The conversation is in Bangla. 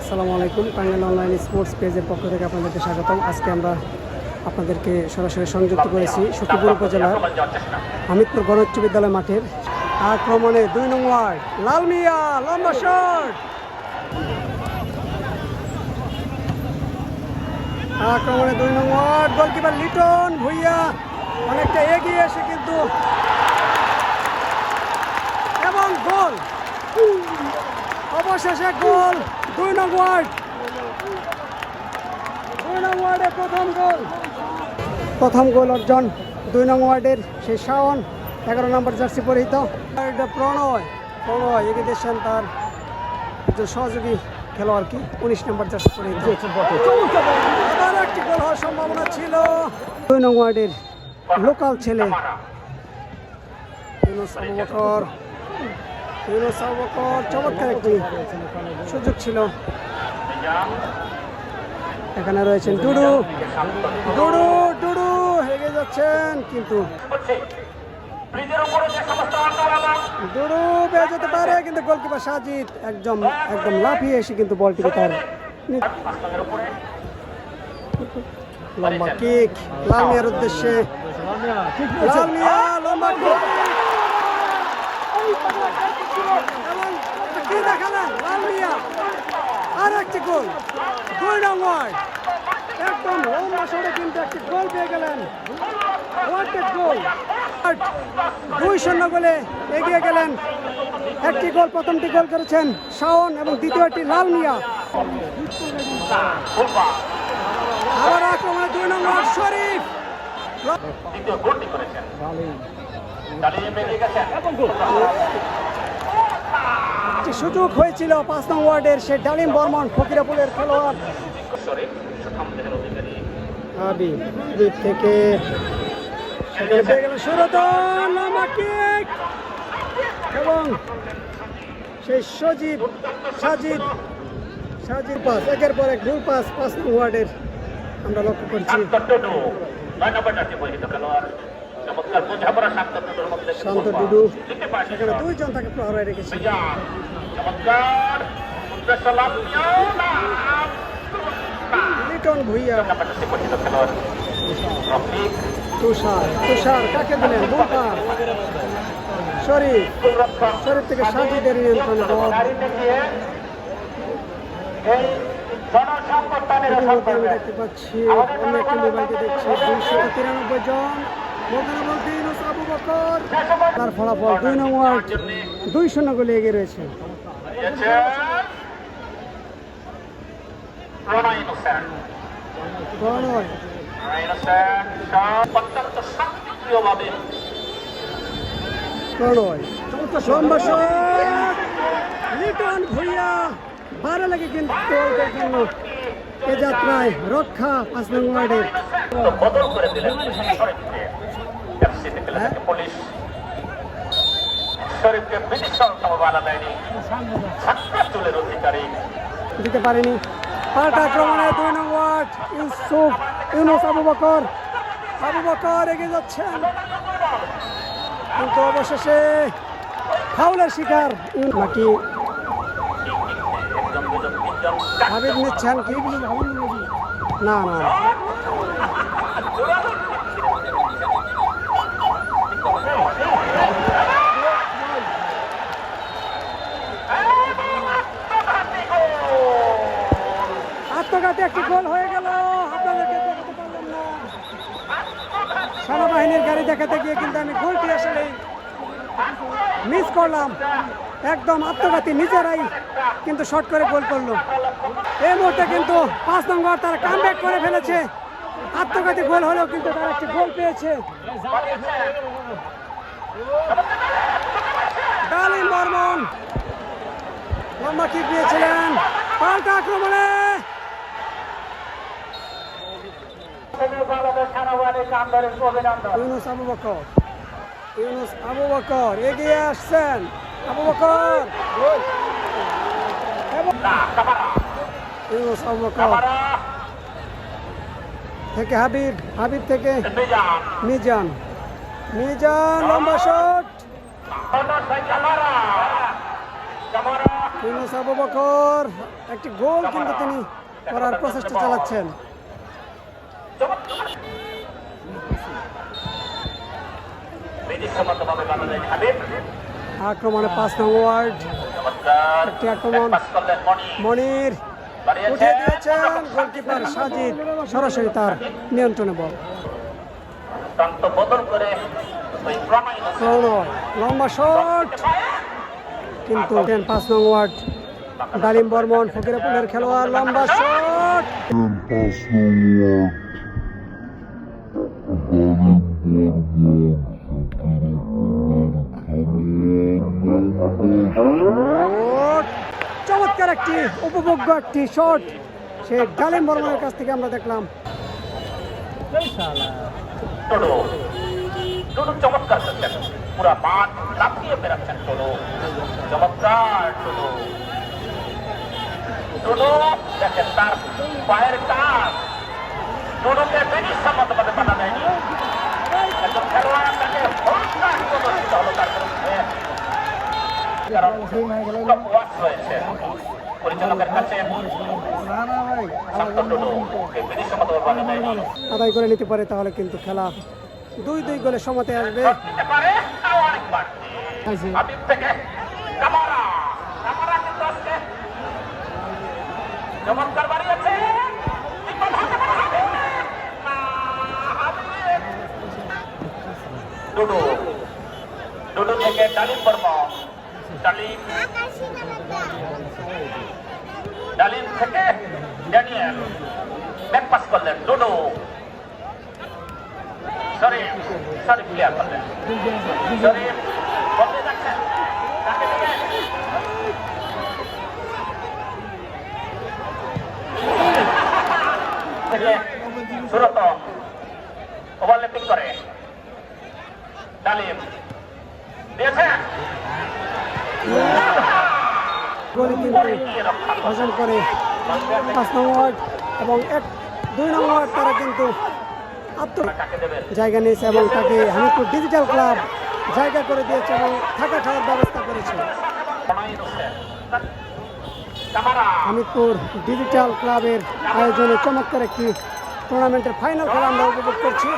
আসসালামু আলাইকুম, টাঙ্গাইল অনলাইন স্পোর্টস পেজের পক্ষ থেকে আপনাদেরকে স্বাগতম। আজকে আমরা আপনাদেরকে সরাসরি সংযুক্ত করেছি সখীপুর উপজেলার হামিদপুর গণোচ্চ বিদ্যালয় মাঠের আক্রমণে দুই নং ওয়ার্ড লাল মিয়া লম্বা শট। আক্রমণে দুই নং ওয়ার্ড, গোলকিপার লিটন ভুইয়া অনেকটা এগিয়ে এসে কিন্তু এবং গোল। অবশেষে গোল। দুই নং ওয়ার্ড দুই নং ওয়ার্ডে প্রথম গোল। প্রথম গোল অর্জন। দুই নং ওয়ার্ডের সেই শাওন। এগারো নম্বর জার্সি পরিহিত। প্রণয়। প্রণয় এগিয়ে দিয়েছেন তার একজন সহযোগী খেলোয়াড় কি? উনিশ নম্বর জার্সি পরিহিত। আবার একটি গোল হওয়ার সম্ভাবনা ছিল। দুই নং ওয়ার্ডের লোকাল ছেলে। ইউনুস আবু বকর। ইউনুস আবু চমৎকার একটি সুযোগ ছিল। এখানে রয়েছেন ডুডু। ডুডু ডুডু হেগে যাচ্ছেন কিন্তু ডুডু বেয়ে যেতে পারে কিন্তু গোলকিপার সাজিদ একদম একদম লাফিয়ে এসে কিন্তু বলটিকে তার লম্বা কিক লাল মিয়ার উদ্দেশ্যে লাল মিয়া লম্বা কিক। আর একটি গোল দুই নং ওয়ার্ড একদম একটি গেলেন দুই শূন্য গোলে এগিয়ে গেলেন একটি গোল প্রথমটি গোল করেছেন শাওন এবং দ্বিতীয়টি লাল মিয়া আবার আক্রমণে দুই নং ওয়ার্ড শরীফ গোলটি করেছেন একটি সুযোগ হয়েছিল পাঁচ নং ওয়ার্ডের সে ডালিম বর্মন ফকিরাপুরের খেলোয়াড়। দিক থেকে এবং সেই সজীব সাজিদ সাজিদ পাস একের পর এক ভুল পাস পাঁচ ওয়ার্ডের। আমরা লক্ষ্য করছি। শান্ত ডুডু। সেখানে দুইজন তাকে প্রহরায় রেখেছে। লিটন ভুইয়া। তুষার তুষার কাকে দিলেন? বুমপার শরীফ থেকে সাজিদের নিয়ন্ত্রণে দেখতে পাচ্ছি অন্য একটি মোবাইলকে দেখছি দুইশো তিরানব্বই জন। তার ফলাফল দুই নং ওয়ার্ড দুই শূন্য গোলে এগিয়ে রয়েছে। লিটন ভুইয়া বারে লাগে কিন্তু এ যাত্রায় রক্ষা পাঁচ নং ওয়ার্ডের। তো বদল করে দিলেন শরীফকে। এফসি থেকে পুলিশ। শরীফকে বিনিশন সমবালা দেয়নি। ছাত্র চুলের অধিকারী। দিতে পারেনি। পাল্টা আক্রমণে দুই নং ওয়ার্ড ইউসুফ ইউনুস আবু বকর। আবু বকর এগিয়ে যাচ্ছেন। কিন্তু অবশেষে ফাউলের শিকার নাকি হাবিব নিচ্ছেন কি? না না। আত্মঘাতী একটি গোল হয়ে গেল। আপনাদেরকে গাড়ি দেখাতে গিয়ে কিন্তু আমি গোলটি আসলে মিস করলাম। একদম আত্মঘাতী নিজেরাই কিন্তু শর্ট করে গোল করল। এই মুহূর্তে কিন্তু পাঁচ নম্বর তারা কামব্যাক করে ফেলেছে। আত্মঘাতী গোল হলেও কিন্তু তারা একটি গোল পেয়েছে। ডালিম বর্মন। লম্বা কিক দিয়েছিলেন। পাল্টা আক্রমণে। ইউনুস আবু বকর। ইউনুস আবু বকর, এগিয়ে আসছেন। আবু বকর। ইউনুস আবু বকর। থেকে হাবিব হাবিব থেকে মিজান মিজান লম্বা শট ইউনুস আবু বকর একটি গোল কিন্তু তিনি করার প্রচেষ্টা চালাচ্ছেন আক্রমণে পাঁচ নং ওয়ার্ড একটি আক্রমণ। মনির। উঠিয়ে দিয়েছেন গোলকিপার সাজিদ সরাসরি তার নিয়ন্ত্রণে বল। লম্বা শট। কিন্তু পাঁচ নং ওয়ার্ড। ডালিম বর্মন ফকিরাপুলের খেলোয়াড় লম্বা শট। শট চমৎকার একটি উপভোগ্য একটি শট সে ডালিম বর্মনের কাছ থেকে আমরা দেখলাম। চমৎকার চমৎকার তার খেলোয়াড় কারণ রয়েছে পরিচালকের কাছে আদায় করে নিতে পারে তাহলে কিন্তু খেলা। দুই দুই গোলে সমতে আসবে দিতে পারে তাও অনেক বাড়তি হাবিব থেকে কামারা কামারা কিন্তু আজকে চমৎকার বাড়িয়েছে কিংবা ভাঙতে পারে হাবিব। না, হাবিব। ডুডু ডুডু থেকে ডালিম বর্মা ডালিম ডালিম থেকে ড্যানিয়েল ব্যাক পাস করলেন ডোডো। শরীফ শরীফ ক্লিয়ার করলেন। শরীফ সুরত ওভারল্যাপিং করে ডালিম দিয়েছেন গোল কিন্তু অর্জন করে পাঁচ নং ওয়ার্ড এবং এক, দুই নং ওয়ার্ড তারা কিন্তু আত্ম জায়গা নিয়েছে এবং তাকে হামিদপুর ডিজিটাল ক্লাব জায়গা করে দিয়েছে এবং থাকা খাওয়ার ব্যবস্থা করেছে। হামিদপুর ডিজিটাল ক্লাবের আয়োজনে চমৎকার একটি টুর্নামেন্টের ফাইনাল খেলা আমরা উপভোগ করছি।